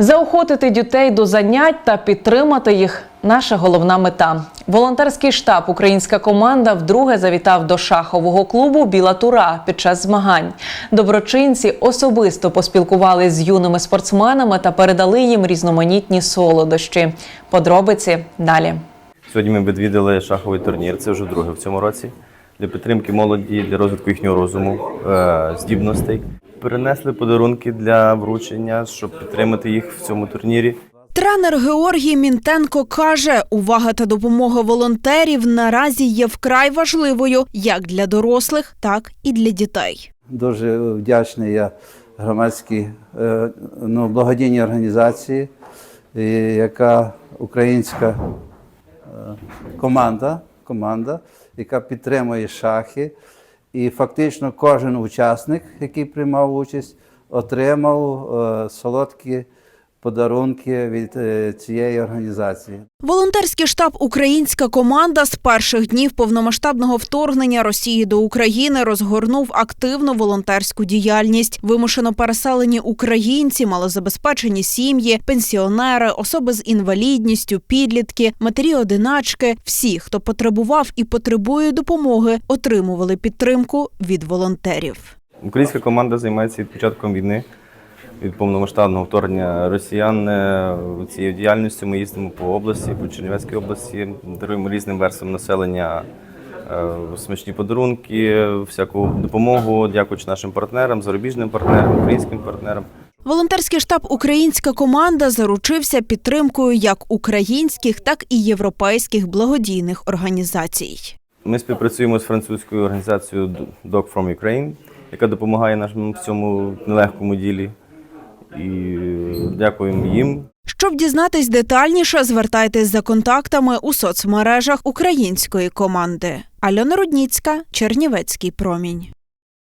Заохотити дітей до занять та підтримати їх наша головна мета. Волонтерський штаб Українська команда вдруге завітав до шахового клубу Біла Тура під час змагань. Доброчинці особисто поспілкувалися з юними спортсменами та передали їм різноманітні солодощі. Подробиці далі. Сьогодні ми відвідали шаховий турнір, це вже друге в цьому році. Для підтримки молоді, для розвитку їхнього розуму, е, здібностей. Перенесли подарунки для вручення, щоб підтримати їх в цьому турнірі. Тренер Георгій Мінтенко каже, увага та допомога волонтерів наразі є вкрай важливою як для дорослих, так і для дітей. Дуже вдячний я громадській е, ну, благодійній організації, яка українська е, команда, команда, яка підтримує шахи. І фактично кожен учасник, який приймав участь, отримав е, солодкі подарунки від е, цієї організації. Волонтерський штаб Українська команда з перших днів повномасштабного вторгнення Росії до України розгорнув активну волонтерську діяльність. Вимушено переселені українці, малозабезпечені сім'ї, пенсіонери, особи з інвалідністю, підлітки, матері-одиначки. Всі, хто потребував і потребує допомоги, отримували підтримку від волонтерів. Українська команда займається від початком війни, від повномасштабного вторгнення росіян е, цією діяльністю. Ми їздимо по області, по Чернівецькій області, даруємо різним верствам населення е, смачні подарунки, всяку допомогу, дякуючи нашим партнерам, зарубіжним партнерам, українським партнерам. Волонтерський штаб Українська команда заручився підтримкою як українських, так і європейських благодійних організацій. Ми співпрацюємо з французькою організацією Dog from Ukraine, яка допомагає нам в цьому нелегкому ділі. І дякуємо їм. Щоб дізнатись детальніше, звертайтесь за контактами у соцмережах української команди. Альона Рудніцька, Чернівецький промінь.